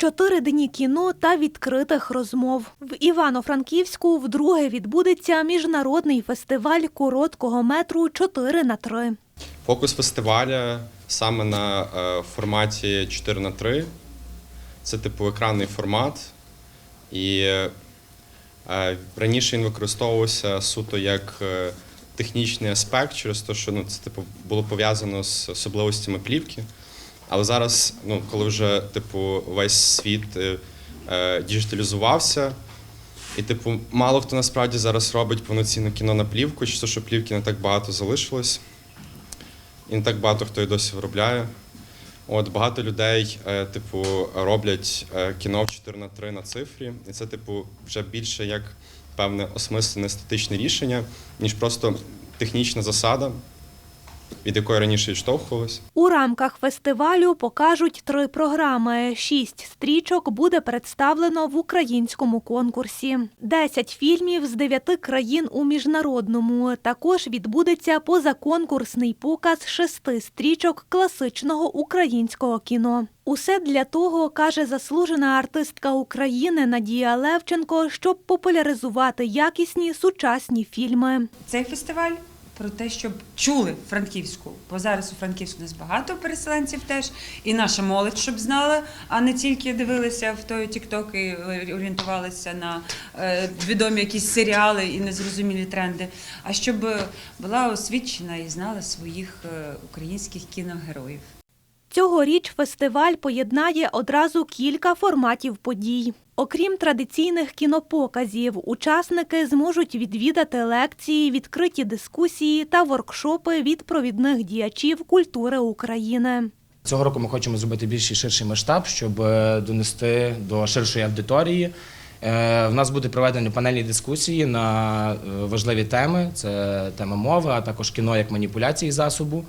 Чотири дні кіно та відкритих розмов. В Івано-Франківську вдруге відбудеться міжнародний фестиваль короткого метру 4 на 3 Фокус фестиваля саме на е, форматі 4 на 3 Це типу екранний формат. І е, раніше він використовувався суто як е, технічний аспект, через те, що ну, це типу, було пов'язано з особливостями плівки. Але зараз, ну, коли вже типу, весь світ е, е, діджиталізувався, і, типу, мало хто насправді зараз робить повноцінне кіно на плівку, чи то, що плівки не так багато залишилось. І не так багато хто і досі виробляє. От багато людей, е, типу, роблять е, кіно в 4 на 3 на цифрі, і це, типу, вже більше як певне осмислене естетичне рішення, ніж просто технічна засада, від якої раніше відштовхувалися. У рамках фестивалю покажуть три програми. Шість стрічок буде представлено в українському конкурсі. Десять фільмів з дев'яти країн у міжнародному. Також відбудеться позаконкурсний показ шести стрічок класичного українського кіно. Усе для того, каже заслужена артистка України Надія Левченко, щоб популяризувати якісні сучасні фільми. Цей фестиваль про те, щоб чули Франківську, бо зараз у Франківську нас багато переселенців теж, і наша молодь, щоб знала, а не тільки дивилися в той Тікток і орієнтувалися на е, відомі якісь серіали і незрозумілі тренди, а щоб була освічена і знала своїх е, українських кіногероїв. Цьогоріч фестиваль поєднає одразу кілька форматів подій. Окрім традиційних кінопоказів, учасники зможуть відвідати лекції, відкриті дискусії та воркшопи від провідних діячів культури України. Цього року ми хочемо зробити більший ширший масштаб, щоб е, донести до ширшої аудиторії. Е, В нас буде проведені панельні дискусії на е, важливі теми: це тема мови, а також кіно як маніпуляції засобу,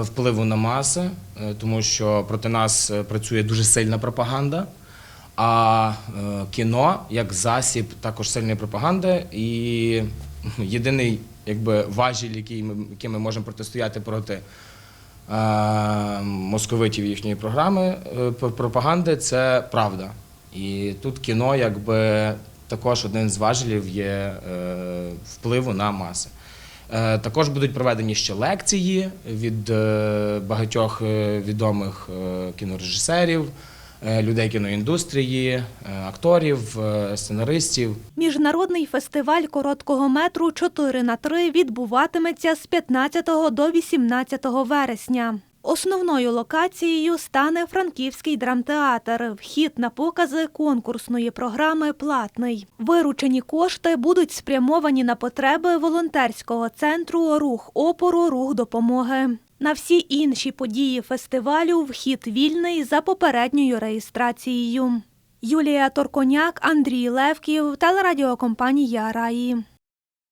впливу на маси, тому що проти нас працює дуже сильна пропаганда. А е, кіно як засіб також сильної пропаганди і єдиний якби важіль, який ми, яким ми можемо протистояти проти е, московитів їхньої програми е, пропаганди це правда. І тут кіно якби також один з важелів є впливу на маси. Також будуть проведені ще лекції від багатьох відомих кінорежисерів, людей кіноіндустрії, е, акторів, е, сценаристів. Міжнародний фестиваль короткого метру 4 на 3 відбуватиметься з 15 до 18 вересня. Основною локацією стане Франківський драмтеатр. Вхід на покази конкурсної програми платний. Виручені кошти будуть спрямовані на потреби волонтерського центру Рух опору, рух допомоги. На всі інші події фестивалю вхід вільний за попередньою реєстрацією. Юлія Торконяк, Андрій Левків, телерадіокомпанія Раї.